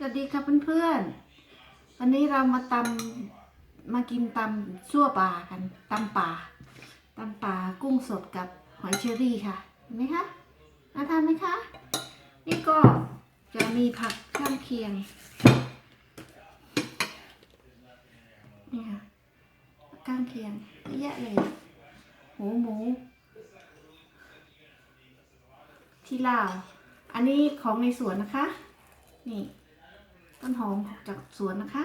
สวัสดีค่ะเพื่อนๆ วันนี้เรามาตำมากินตำซั่วปลากันตำป่าตำป่ากุ้งสดกับหอยเชอรี่ค่ะเห็นไหมคะน่าทานไหมคะ นี่ก็จะมีผักข้างเคียงนี่ค่ะข้างเคียงเยอะเลยหูหมูที่ลาว อันนี้ของในสวนนะคะ นี่ ต้นหอมจากสวนนะคะ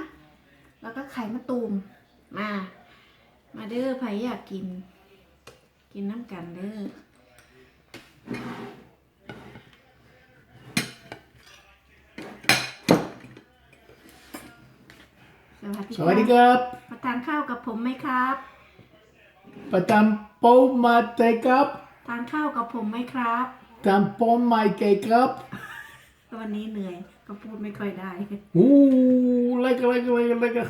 แล้วก็ไข่มะตูมมา มาเด้อใครอยากกิน กินน้ำกันเด้อสวัสดีสวัสดีครับมาทานข้าวกับผมไหมครับ ประจำโปมาเตครับทานข้าวกับผมไหมครับทำปมไมเกครับ วันนี้เหนื่อย ก็พูดไม่ค่อยได้อู้เล็กเล็กเล็กเล็กอะ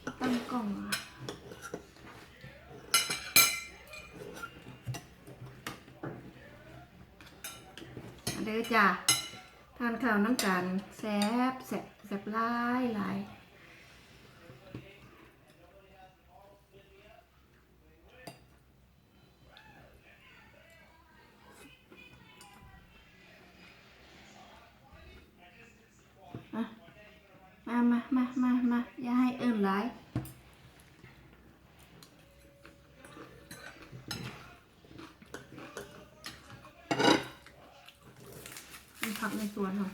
ที่ตั้งกล้องอะมา เด้อจ้ะทานข้าวน้ำกันแซ่บแซ่บแซ่บหลายหลายอะมามามามามาอย่าให้เอิ่นหลาย มีผักในส วนค่ะ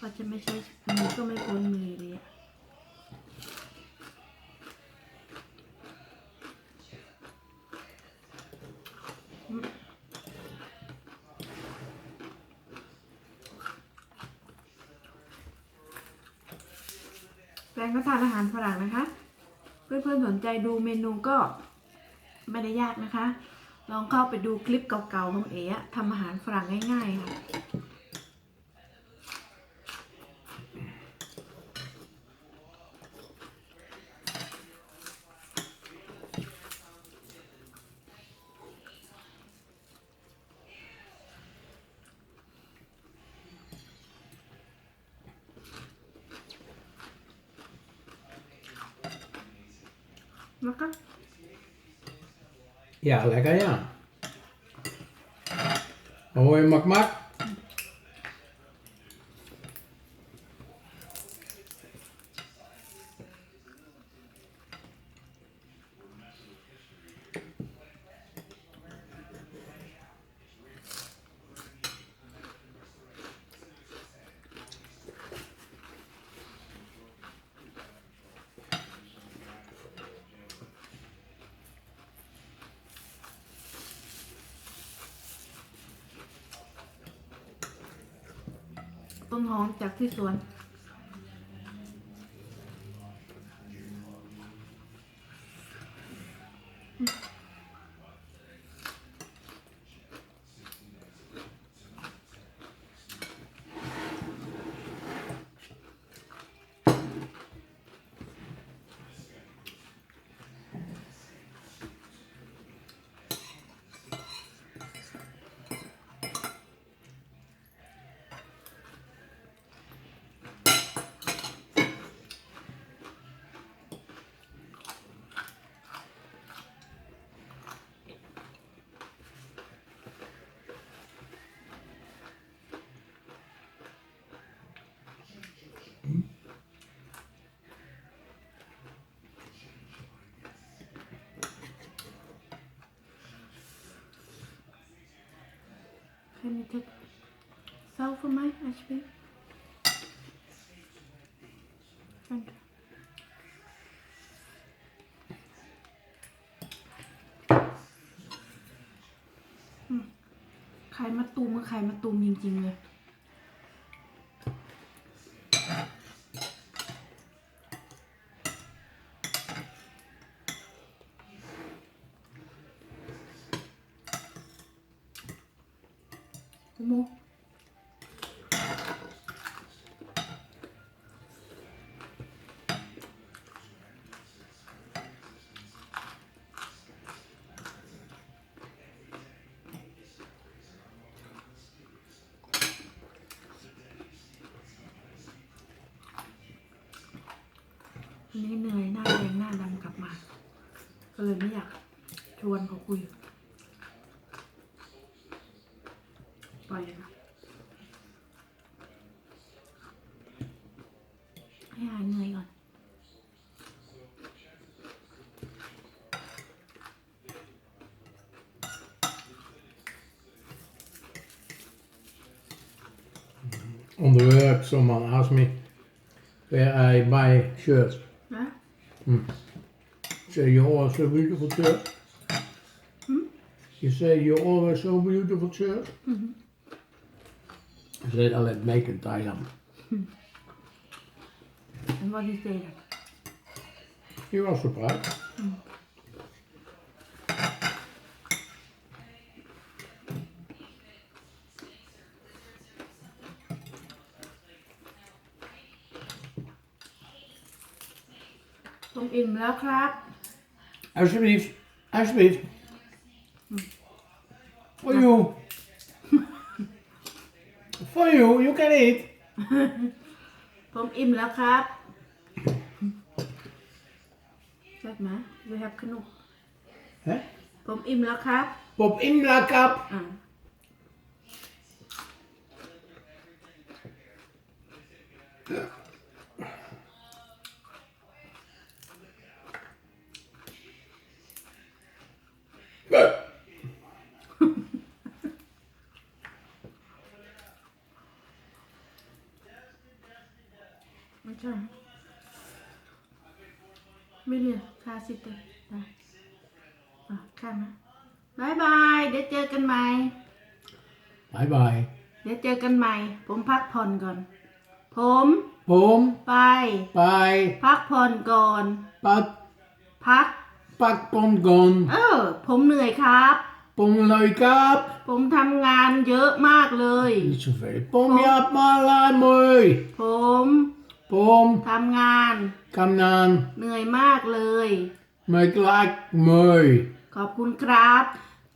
ก็จะไม่ใช้มือก็ไม่พ้นมือเลยอะแปลงก็ทานอาหารฝรั่งนะคะ เพื่อนๆสนใจดูเมนูก็ ไม่ได้ยากนะคะ ลองเข้าไปดูคลิปเก่าๆของเอ๋อะทำอาหารฝรั่งง่ายๆค่ะแล้วก็ Ja, lekker ja. Hoi mak mak. ต้นหอมจากที่สวน Can you take salt for mij, alsjeblieft? Dank u. อืมไข่มาตูมกับไข่มาตูมจริงๆเลย โมนี่เหนื่อยหน้าแดงหน้าดำกลับมา ก็เลยไม่อยากชวนเขาคุย ปล่อยเลยค่ะให้หายเหนื่อยก่อน Onderwerp, someone asked me where I buy shirts. นะ Say you're always so I'll let make it tie them. and what he say He was surprised. ผมอิ่มแล้วครับ Alsjeblieft, alsjeblieft. For you. For you, you can eat. ผมอิ่มแล้วครับใช่ไหม you have ขนม Hè? ผมอิ่มแล้วครับ Pop in la kap. อ่า ไม่ใช่ไม่เรียนคาสิเตอร์ได้อะข้ามนะบายบาย เดี๋ยวเจอกันใหม่ Bye bye. เดี๋ยวเจอกันใหม่ ผมพักผ่อนก่อน ผม Boom. ไป Bye. พักผ่อนก่อน Pat. พัก Pak pongon. เออ ผมเหนื่อยครับ Pom lui kap. ผมทำงานเยอะมากเลย Niet zoveel. Pom ja maar mooi. ผม Pom. ทำงาน Kam dan. เหนื่อยมากเลย Maar klaar mooi. ขอบคุณครับ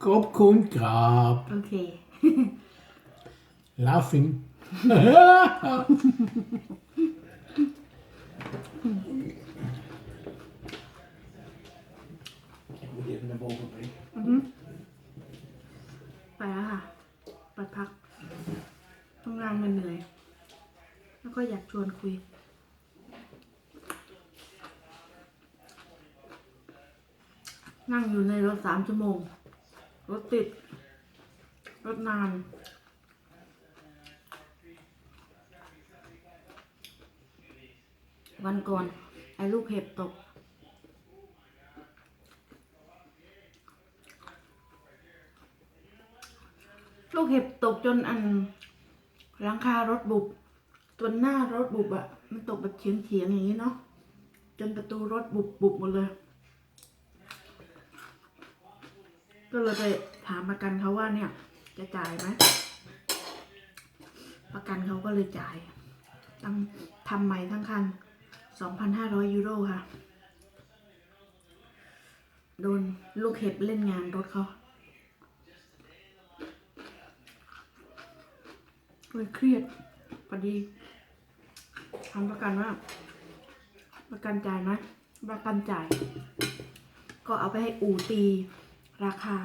Kop koen krap. โอเค Laughing. Ik moet even naar boven brengen. อือฮึไปแล้วค่ะไปพักทำงานมันเหนื่อย แล้วก็อยากชวนคุย นั่งอยู่ในรถสามชั่วโมง รถติด รถนาน วันก่อน ไอ้ลูกเห็บตก ลูกเห็บตกจนอันหลังคารถบุบจนหน้ารถบุบอะมันตกแบบเฉียงๆอย่างนี้เนาะจนประตูรถบุบบุบหมดเลย ก็เลยไปถามประกันเขาว่าเนี่ย จะจ่ายไหมประกันเขาก็เลยจ่ายตั้งทำใหม่ทั้งคัน 2,500 ยูโรค่ะ โดนลูกเห็บเล่นงานรถเขาเลยเครียดพอดีทำประกันว่า ประกันจ่ายไหมประกันจ่าย ก็เอาไปให้อู่ตี ราคา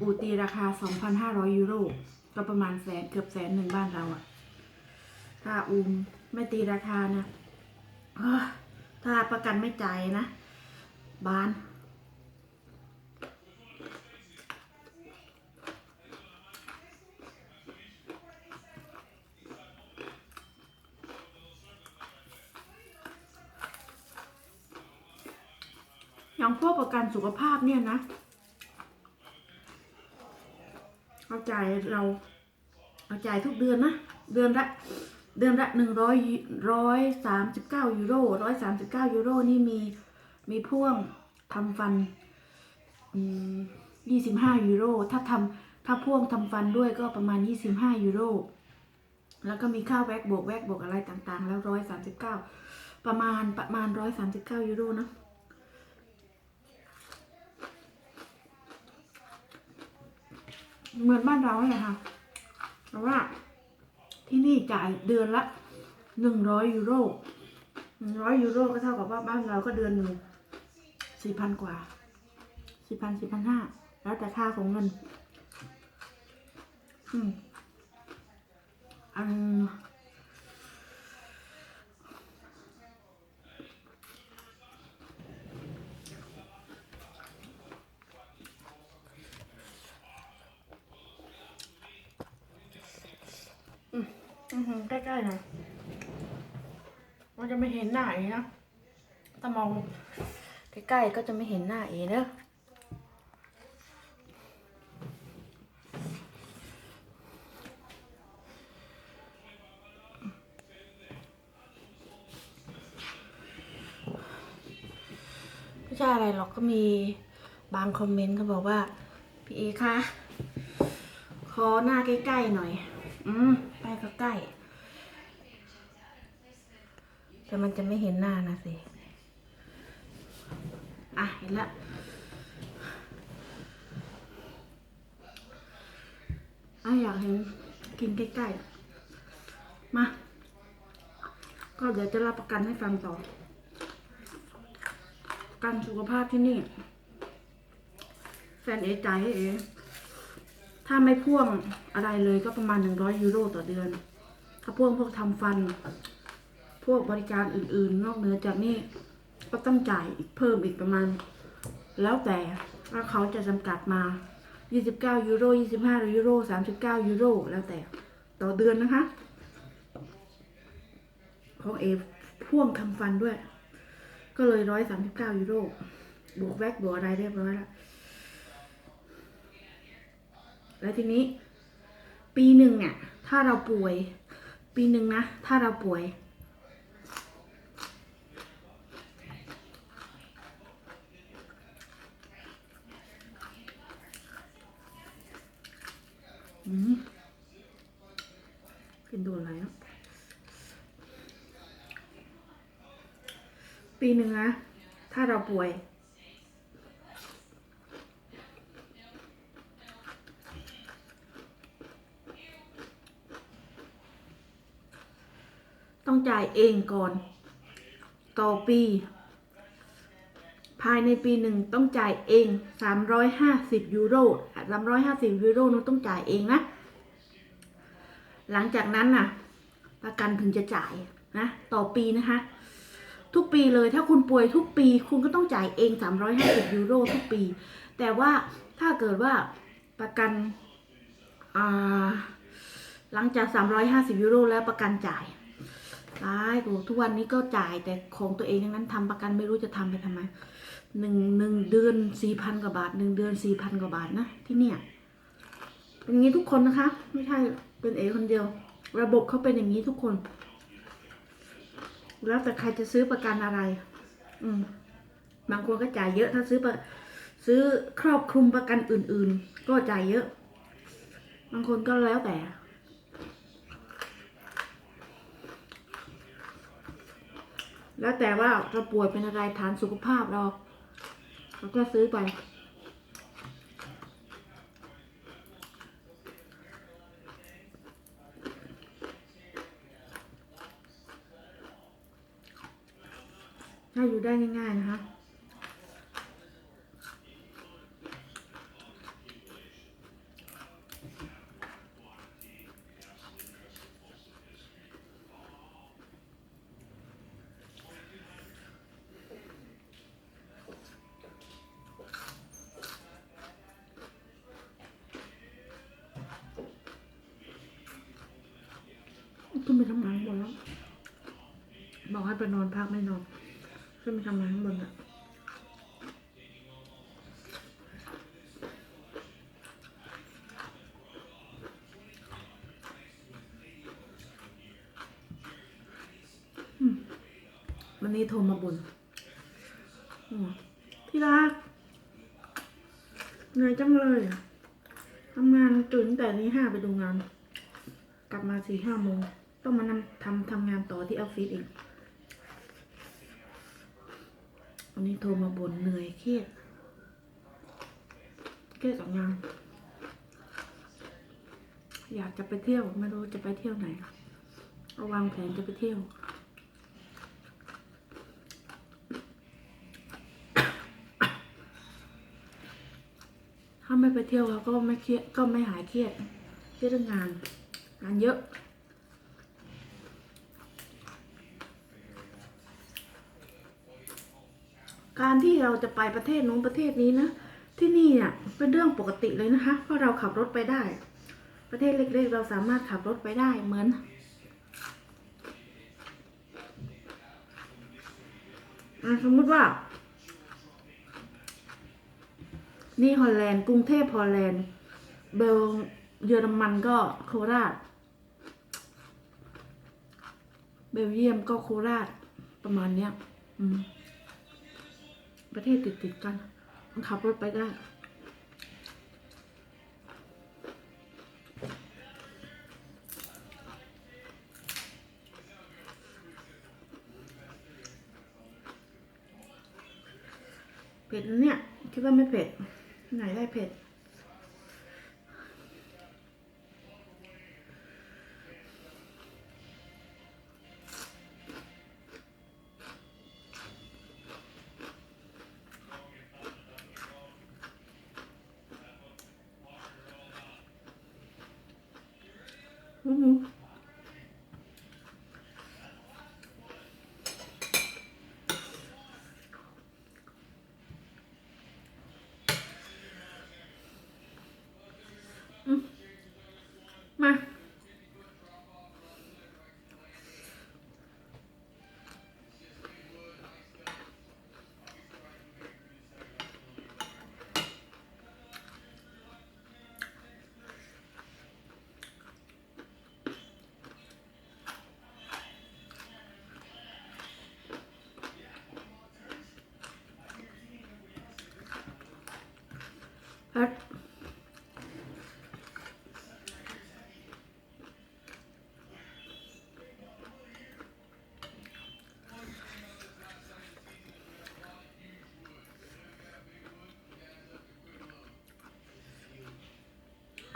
อูตีราคา 2,500 ยูโร ก็ประมาณแสนเกือบแสนหนึ่งบ้านเราอะถ้าอูมไม่ตีราคานะถ้าประกันไม่จ่ายนะ บ้าน อย่างพวกประกันสุขภาพเนี่ยนะ เอาจ่ายเราเอาจ่ายทุกเดือนนะ เดือนละเดือนละหนึ่งร้อยร้อยสามสิบเก้ายูโรร้อยสามสิบเก้ายูโรนี่มีมีพ่วงทำฟันยี่สิบห้ายูโรถ้าทำถ้าถ้าพ่วงทำฟันด้วยก็ประมาณ25ยูโรแล้วก็มีค่าแว็กบวกแว็กบวกอะไรต่างๆ แล้ว139ประมาณประมาณ139ยูโรเนะ เหมือนบ้านเราเลยค่ะแต่ว่าที่นี่จ่ายเดือนละหนึ่งร้อยยูโรหนึ่งร้อยยูโรก็เท่ากับว่าบ้านเราก็เดือนหนึ่งสี่พันกว่าสี่พันสี่พันห้าแล้วแต่ค่าของเงิน อืมอันอือหือ ใกล้ๆหน่อยมันจะไม่เห็นหน้าเองนะถ้ามองใกล้ๆก็จะไม่เห็นหน้าเองเนอะไม่ใช่อะไรหรอกก็มีบางคอมเมนต์เขาบอกว่า พี่เอคะขอหน้าใกล้ๆหน่อย อืมใกล้ก็ใกล้ แต่มันจะไม่เห็นหน้านะสิ อะ เห็นละ อะอยากเห็นกินใกล้ๆ มา ก็เดี๋ยวจะรับประกันให้ฟังต่อกันสุขภาพที่นี่ แฟนเอจ่ายให้เอถ้าไม่พ่วงอะไรเลยก็ประมาณหนึ่งร้อยยูโรต่อเดือน ถ้าพ่วงพวกทำฟัน พวกบริการอื่นๆ นอกเหนือจากนี้ก็ต้องจ่ายอีกเพิ่มอีกประมาณ แล้วแต่ว่าเขาจะจำกัดมา 29 ยูโร 25 ยูโร 39 ยูโร แล้วแต่ต่อเดือนนะคะ ของเอพ่วงทำฟันด้วย ก็เลยร้อยสามสิบเก้ายูโร บวกแวกบวกอะไรเรียบร้อยแล้ว แล้วทีนี้ ปีหนึ่งอะถ้าเราป่วย ปีหนึ่งนะ ถ้าเราป่วย อืมเป็นโดนอะไรเนาะปีหนึ่งนะ ถ้าเราป่วย ต้องจ่ายเองก่อน ต่อปี ภายในปีหนึ่งต้องจ่ายเอง 350 ยูโร 350 ยูโรนู้นต้องจ่ายเองนะ หลังจากนั้นน่ะ ประกันถึงจะจ่ายนะ ต่อปีนะคะ ทุกปีเลยถ้าคุณป่วยทุกปี คุณก็ต้องจ่ายเอง 350 ยูโรทุกปี แต่ว่าถ้าเกิดว่าประกันอ่าหลังจาก 350 ยูโรแล้วประกันจ่ายตายกูทุกวันนี้ก็จ่ายแต่ของตัวเองทั้งนั้นทำประกันไม่รู้จะทำไปทำไม หนึ่งหนึ่งเดือนสี่พันกว่าบาทหนึ่งเดือนสี่พันกว่าบาทนะที่เนี่ยเป็นอย่างนี้ทุกคนนะคะ ไม่ใช่เป็นเอคนเดียว ระบบเขาเป็นอย่างนี้ทุกคน แล้วแต่ใครจะซื้อประกันอะไร อืม บางคนก็จ่ายเยอะถ้าซื้อประซื้อครอบคลุมประกันอื่น ๆ ก็จ่ายเยอะ บางคนก็แล้วแต่ แล้วแต่ว่าเราป่วยเป็นอะไรฐานสุขภาพเรา แล้วก็ซื้อไปถ้าอยู่ได้ง่ายๆนะคะ ขึ้นไปทำงานข้างบนแล้ว บอกให้ไปนอนพักไม่นอนขึ้นไปทำงานข้างบนอะวันนี้โทรมาบ่นอืมพี่รักเหนื่อยจังเลยทำงานตื่นแต่นี้ห้าไปดูงาน กลับมาสี่ห้าโมง ต้องมานำทำทำงานต่อที่ออฟฟิศอีกวันนี้โทรมาบ่นเหนื่อยเครียดเครียดกับงานอยากจะไปเที่ยวไม่รู้จะไปเที่ยวไหนเอาวางแผนจะไปเที่ยวถ้าไม่ไปเที่ยวเราก็ไม่เครียดก็ไม่หายเครียดเครียดเรื่องงาน งานเยอะ การที่เราจะไปประเทศนู้นประเทศนี้นะ ที่นี่เนี่ยเป็นเรื่องปกติเลยนะคะเพราะเราขับรถไปได้ ประเทศเล็กๆ เราสามารถขับรถไปได้เหมือน สมมติว่า นี่ฮอลแลนด์กรุงเทพฮอลแลนด์เบลเยอรมันก็โคราช เบลเยียมก็โคราชประมาณเนี้ย อืม ประเทศติดติดกัน มันขับรถไปได้ เผ็ดเนี่ย คิดว่าไม่เผ็ด ไหนได้เผ็ด พัด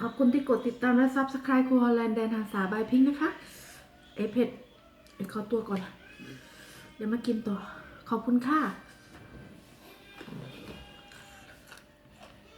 ขอบคุณที่กดติดตามและซับสไคร b e ครูฮอลแลนด์แดนทาสาบายพิงค์นะคะ เอเผ็ดเอขอตัวก่อน เดี๋ยวมากินต่อ ขอบคุณค่ะ